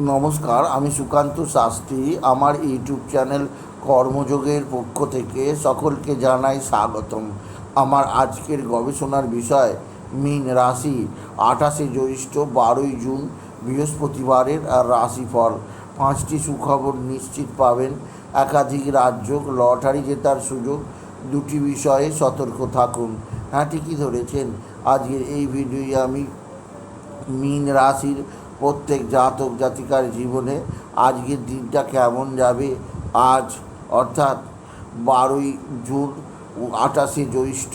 নমস্কার, আমি সুকান্ত শাস্ত্রী। আমার ইউটিউব চ্যানেল কর্মযোগের পক্ষ থেকে সকলকে জানাই স্বাগতম। আমার আজকের গবেষণার বিষয়, মীন রাশি। আঠাশে জ্যৈষ্ঠ, বারোই জুন, বৃহস্পতিবারের রাশিফল। পাঁচটি সুখবর নিশ্চিত পাবেন। একাধিক রাজ্য, লটারি জেতার সুযোগ। দুটি বিষয়ে সতর্ক থাকুন। হ্যাঁ ঠিকই ধরেছেন। আজকের এই ভিডিওয়ে আমি মীন রাশির প্রত্যেক জাতক জাতিকার জীবনে আজকের দিনটা কেমন যাবে? আজ, অর্থাৎ বারোই জুন আঠাশে জ্যৈষ্ঠ,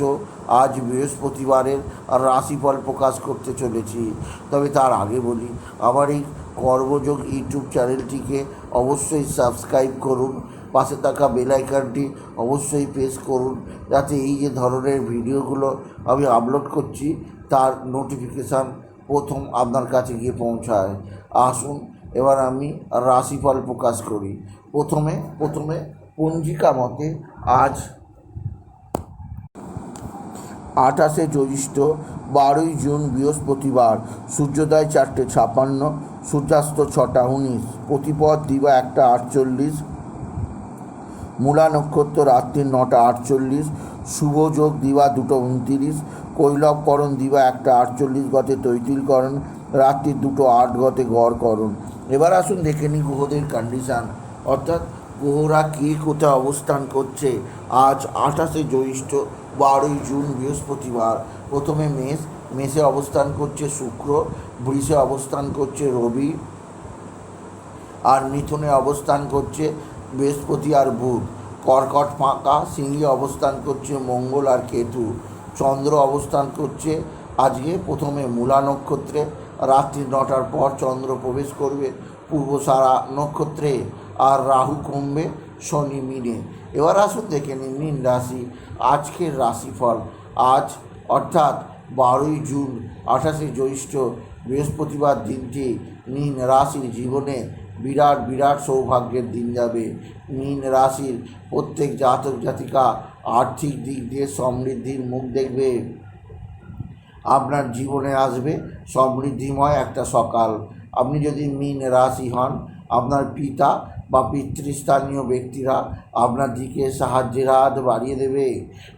আজ বৃহস্পতিবারের রাশিফল প্রকাশ করতে চলেছি। তবে তার আগে বলি, আমার এই কর্মযোগ ইউটিউব চ্যানেলটিকে অবশ্যই সাবস্ক্রাইব করুন, পাশে থাকা বেল আইকনটি অবশ্যই প্রেস করুন, যাতে এই যে ধরনের ভিডিওগুলো আমি আপলোড করছি, তার নোটিফিকেশান প্রথম আপনার কাছে গিয়ে পৌঁছায়। আসুন, এবার আমি রাশিফল প্রকাশ করি। প্রথমে প্রথমে পঞ্জিকা মতে আজ আঠাশে জ্যৈষ্ঠ বারোই জুন বৃহস্পতিবার, সূর্যোদয় চারটে ছাপান্ন সূর্যাস্ত ছটা উনিশ, প্রতিপদ দিবা একটা আটচল্লিশ, মূলা নক্ষত্র রাত্রি নটা আটচল্লিশ শুভযোগ দিবা দুটো উনতিরিশ কৈলবকরণ দিবা একটা আটচল্লিশ গতে তৈতিলকরণ রাত্রি দুটো আট গতে গড়করণ এবার আসুন দেখে নিই গ্রহদের কন্ডিশান অর্থাৎ গ্রহরা কে কোথায় অবস্থান করছে? আজ আঠাশে জ্যৈষ্ঠ, বারোই জুন, বৃহস্পতিবার। প্রথমে মেষ, মেষে অবস্থান করছে শুক্র, বৃষে অবস্থান করছে রবি, আর মিথুনে অবস্থান করছে বৃহস্পতি আর বুধ। কর্কট ফাঁকা, সিংহে অবস্থান করছে মঙ্গল আর কেতু। চন্দ্র অবস্থান করছে আজকে প্রথমে মূলা নক্ষত্রে, রাত্রি নটার পর চন্দ্র প্রবেশ করবে পূর্ব সারা নক্ষত্রে আর রাহু কমবে শনি মিনে। এবার আসুন দেখে নিন মীন রাশি, আজকের রাশিফল। আজ অর্থাৎ বারোই জুন, আঠাশে জ্যৈষ্ঠ, বৃহস্পতিবার দিনটি মীন রাশির জীবনে বিরাট বিরাট সৌভাগ্যের দিন যাবে। মীন রাশির প্রত্যেক জাতক জাতিকা আর্থিক দিক দিয়ে সমৃদ্ধির মুখ দেখবে। আপনার জীবনে আসবে সমৃদ্ধিময় একটা সকাল। আপনি যদি মীন রাশি হন, আপনার পিতা বা পিতৃস্থানীয় ব্যক্তিরা আপনার দিকে সাহায্যের হাত বাড়িয়ে দেবে।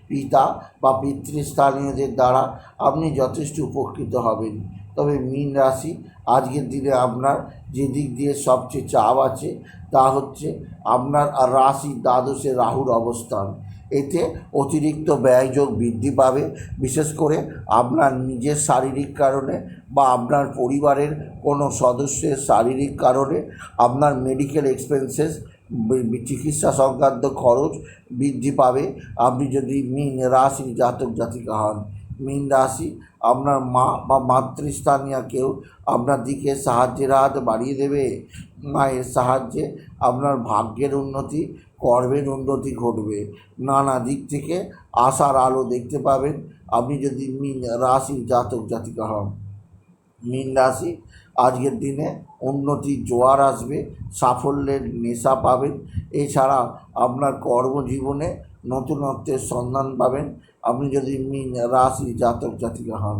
পিতা বা পিতৃস্থানীয়দের দ্বারা আপনি যথেষ্ট উপকৃত হবেন। তবে মীন রাশি, আজকের দিনে আপনার যে দিক দিয়ে সবচেয়ে চাপ আছে তা হচ্ছে আপনার রাশি দ্বাদশে রাহুর অবস্থান। এতে অতিরিক্ত ব্যয়যোগ বৃদ্ধি পাবে, বিশেষ করে আপনার নিজের শারীরিক কারণে বা আপনার পরিবারের কোনো সদস্যের শারীরিক কারণে আপনার মেডিকেল এক্সপেন্সেস চিকিৎসা সংক্রান্ত খরচ বৃদ্ধি পাবে। আপনি যদি মীন রাশির জাতক জাতিকা হন মীন রাশি, আপনার মা বা মাতৃস্থানীয় কেউ আপনার দিকে সাহায্যের হাত বাড়িয়ে দেবে। মায়ের সাহায্যে আপনার ভাগ্যের উন্নতি, কর্মের উন্নতি ঘটবে। নানা দিক থেকে আশার আলো দেখতে পাবেন। আপনি যদি মীন রাশির জাতক জাতিকা হন, মীন রাশি, আজকের দিনে উন্নতির জোয়ার আসবে, সাফল্যের নেশা পাবেন। এছাড়া আপনার কর্মজীবনে নতুনত্বের সন্ধান পাবেন। আপনি যদি মীন রাশি জাতক জাতিকা হন,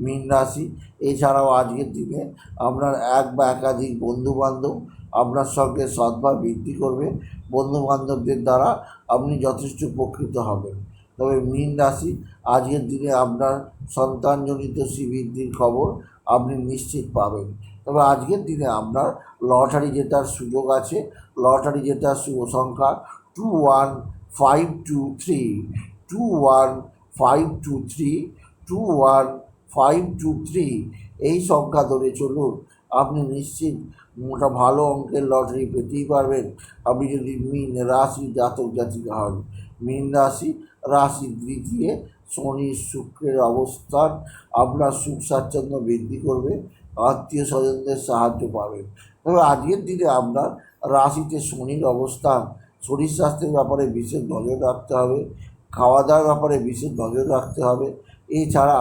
মীন রাশি, এছাড়াও আজকের দিনে আপনার এক বা একাধিক বন্ধুবান্ধব আপনার সঙ্গে সদ্ভাব বৃদ্ধি করবে। বন্ধুবান্ধবদের দ্বারা আপনি যথেষ্ট উপকৃত হবেন। তবে মীন রাশি, আজকের দিনে আপনার সন্তানজনিত শ্রীবৃদ্ধির খবর আপনি নিশ্চিত পাবেন। তবে আজকের দিনে আপনার লটারি জেতার সুযোগ আছে। লটারি জেতার শুভ সংখ্যা two one five two three two one five two three two one five two three এই সংখ্যা ধরে চলুন। আপনি নিশ্চিত মোটা ভালো অঙ্কের লটারি পেতেই পারবেন। আপনি যদি মিন রাশি জাতক জাতিকা হন, মিন রাশি রাশি দ্বিতীয়, শনি শুক্রের অবস্থান আপনার সুখ স্বাচ্ছন্দ্য বৃদ্ধি করবে, আত্মীয় স্বজনদের সাহায্য পাবেন তবে আজকের দিনে আপনার রাশিতে শনির অবস্থান, শরীর স্বাস্থ্যের ব্যাপারে বিশেষ নজর রাখতে হবে। খাওয়া দাওয়ার ব্যাপারে বিশেষ নজর রাখতে হবে। এছাড়া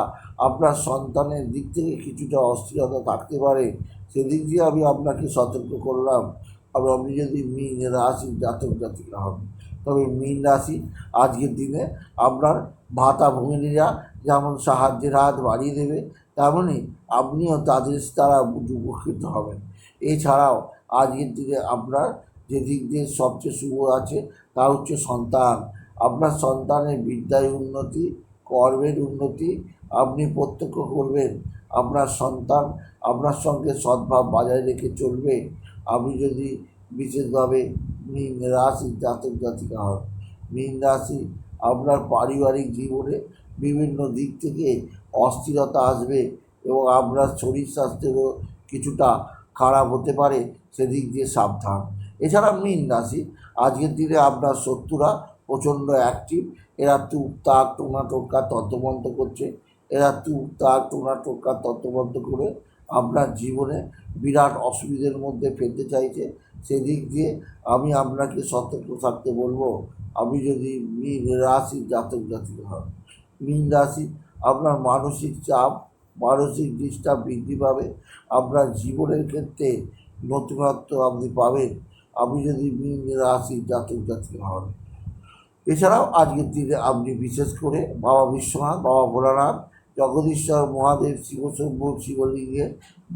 আপনার সন্তানের দিক থেকে কিছুটা অস্থিরতা থাকতে পারে। সেদিক দিয়ে আমি আপনাকে সতর্ক করলাম। তবে আপনি যদি মীন রাশি জাতক জাতিকা হন, তবে মীন রাশি আজকের দিনে আপনার ভাতা ভূমিনীরা যেমন সাহায্যের হাত বাড়িয়ে দেবে তেমনই আপনিও তাদের দ্বারা উপকৃত হবেন। এছাড়াও আজকের দিনে আপনার যে দিক দিয়ে সবচেয়ে শুভ আছে, তা হচ্ছে সন্তান। আপনার সন্তানের বিদ্যায় উন্নতি, কর্মের উন্নতি আপনি প্রত্যক্ষ করবেন। আপনার সন্তান আপনার সঙ্গে সদ্ভাব বজায় রেখে চলবে। আপনি যদি বিশেষভাবে মীন রাশির জাতক জাতিকা হন, মীন রাশি আপনার পারিবারিক জীবনে বিভিন্ন দিক থেকে অস্থিরতা আসবে এবং আপনার শরীর স্বাস্থ্যেরও কিছুটা খারাপ হতে পারে, সেদিক দিয়ে সাবধান। এছাড়া মীন রাশি, আজকের দিনে আপনার শত্রুরা প্রচণ্ড অ্যাক্টিভ এরা তুক তাক টোনা টোকা তত্ত্ববন্ত করছে। এরা তুক তাক টোনা টোকা তত্ত্ববন্ত করে আপনার জীবনে বিরাট অসুবিধের মধ্যে ফেলতে চাইছে। সেদিক দিয়ে আমি আপনাকে সতর্ক থাকতে বলব আপনি যদি মীন রাশির জাতক জাতিক হন, মীন রাশি আপনার মানসিক চাপ, মানসিক ডিস্টার্ব বৃদ্ধি পাবে, আপনার জীবনের ক্ষেত্রে নতুনত্ব আপনি পাবেন। আপনি যদি মীন রাশির জাতক জাতিক হন এছাড়াও আজকের দিনে আপনি বিশেষ করে বাবা বিশ্বনাথ, বাবা ভোলানাথ, জগদীশ্বর মহাদেব, শিবশম্ভু, শিবলিঙ্গে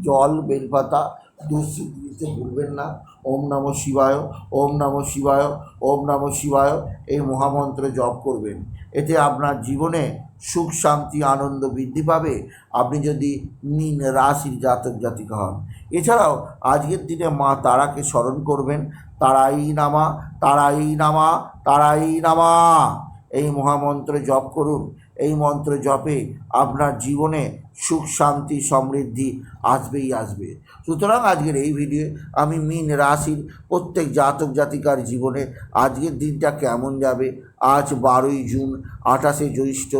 জল, বেলপাতা দুশ্চিত দিতে ভুলবেন না। ওম নম শিবায়, ওম নম শিবায়, ওম নম শিবায় এই মহামন্ত্র জপ করবেন। এতে আপনার জীবনে সুখ, শান্তি, আনন্দ বৃদ্ধি পাবে। আপনি যদি মীন রাশির জাতক জাতিকা হন। এছাড়াও আজকের দিনে মা তারাকে স্মরণ করবেন। তারাই নামা তারাই নামা তারাই নামা। এই মহামন্ত্র জপ করুন। এই মন্ত্র জপে আপনার জীবনে সুখ, শান্তি, সমৃদ্ধি আসবেই আসবে। সুতরাং আজকের এই ভিডিও আমি মিন রাশির প্রত্যেক জাতক জাতিকার জীবনে আজকের দিনটা কেমন যাবে? আজ বারোই জুন, আঠাশে জ্যৈষ্ঠ,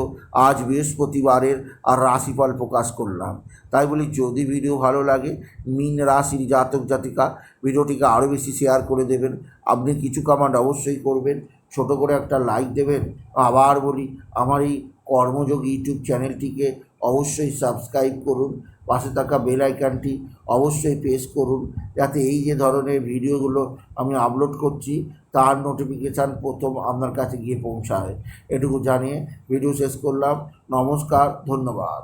আজ বৃহস্পতিবারের আর রাশিফল প্রকাশ করলাম। তাই বলি, যদি ভিডিও ভালো লাগে, মিন রাশির জাতক জাতিকা ভিডিওটিকে আরও বেশি শেয়ার করে দেবেন। আপনি কিছু কামান্ড অবশ্যই করবেন। ছোট করে একটা লাইক দেবেন। আবার বলি, আমার এই কর্মযোগ ইউটিউব চ্যানেলটিকে অবশ্যই সাবস্ক্রাইব করুন, পাশে থাকা বেল আইকনটি অবশ্যই প্রেস করুন, যাতে এই যে ধরনের ভিডিওগুলো আমি আপলোড করছি, তার নোটিফিকেশান প্রথম আপনার কাছে গিয়ে পৌঁছায়। এটুকু জানিয়ে ভিডিও শেষ করলাম। নমস্কার, ধন্যবাদ।